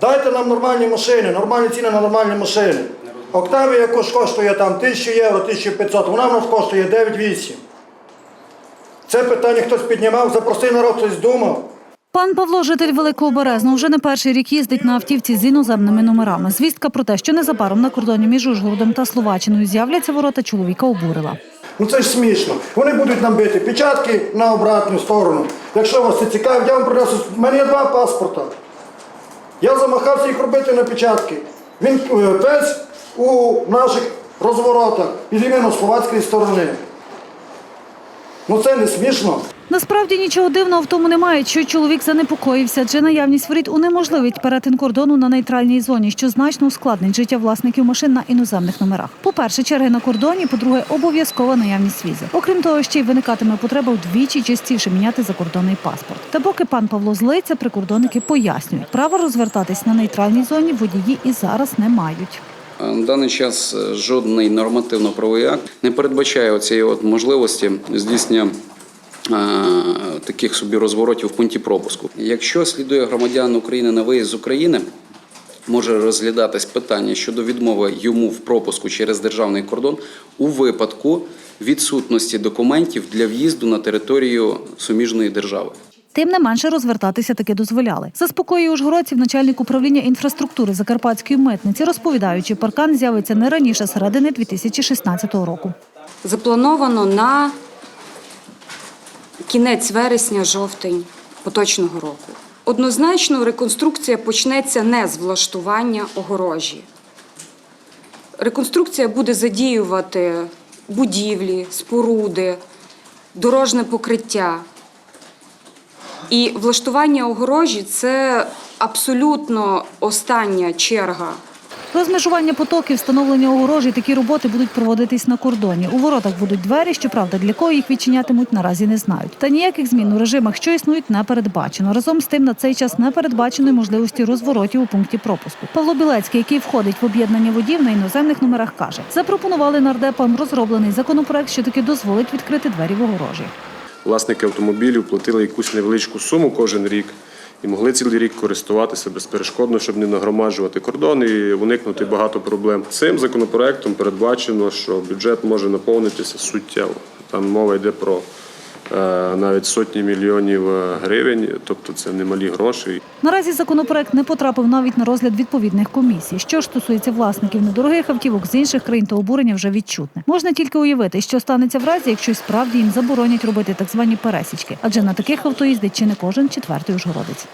Дайте нам нормальні машини, нормальні ціни на нормальні машини. Октавія якось коштує там 1000 євро, 1500, вона в нас коштує 9-8. Це питання хтось піднімав, запросив народ, хтось думав. Пан Павло, житель Великого Березного, вже не перший рік їздить на автівці з іноземними номерами. Звістка про те, що незабаром на кордоні між Ужгородом та Словаччиною з'являться ворота, чоловіка обурила. Ну це ж смішно. Вони будуть нам бити печатки на обратну сторону. Якщо вас це цікавить, я вам принесу. У мене є два паспорта. Я замахався їх робити на печатки. Він пець у наших розворотах від іменно словацької сторони. Ну це не смішно. Насправді нічого дивного в тому немає, що чоловік занепокоївся, адже наявність воріт унеможливить перетин кордону на нейтральній зоні, що значно ускладнить життя власників машин на іноземних номерах. По-перше, черги на кордоні, по-друге, обов'язкова наявність візи. Окрім того, ще й виникатиме потреба вдвічі частіше міняти закордонний паспорт. Та поки пан Павло злиться, прикордонники пояснюють, право розвертатись на нейтральній зоні водії і зараз не мають. На даний час е, жодний нормативно-правовий акт не передбачає цієї можливості здійснення е, таких собі розворотів в пункті пропуску. Якщо слідує громадян України на виїзд з України, може розглядатись питання щодо відмови йому в пропуску через державний кордон у випадку відсутності документів для в'їзду на територію суміжної держави. Тим не менше розвертатися таки дозволяли. Заспокоює ужгородців начальник управління інфраструктури Закарпатської митниці, розповідаючи, паркан з'явиться не раніше середини 2016 року. заплановано на кінець вересня-жовтень поточного року. Однозначно, реконструкція почнеться не з влаштування огорожі. Реконструкція буде задіювати будівлі, споруди, дорожне покриття. І влаштування огорожі це абсолютно остання черга Розмежування потоків, встановлення огорожі, такі роботи будуть проводитись на кордоні. У воротах будуть двері, щоправда, для кого їх відчинятимуть, наразі не знають. Та ніяких змін у режимах, що існують, не передбачено. Разом з тим на цей час не передбачено можливості розворотів у пункті пропуску. Павло Білецький, який входить в об'єднання водів на іноземних номерах, каже, запропонували нардепам розроблений законопроект, що таки дозволить відкрити двері в огорожі. Власники автомобілів платили якусь невеличку суму кожен рік і могли цілий рік користуватися безперешкодно, щоб не нагромаджувати кордон і уникнути багато проблем. Цим законопроектом передбачено, що бюджет може наповнитися суттєво. Там мова йде про навіть сотні мільйонів е, гривень, тобто це немалі гроші. Наразі законопроект не потрапив навіть на розгляд відповідних комісій. Що ж стосується власників недорогих автівок з інших країн, то обурення вже відчутне. Можна тільки уявити, що станеться в разі, якщо справді їм заборонять робити так звані пересічки, адже на таких авто їздить чи не кожен четвертий ужгородець.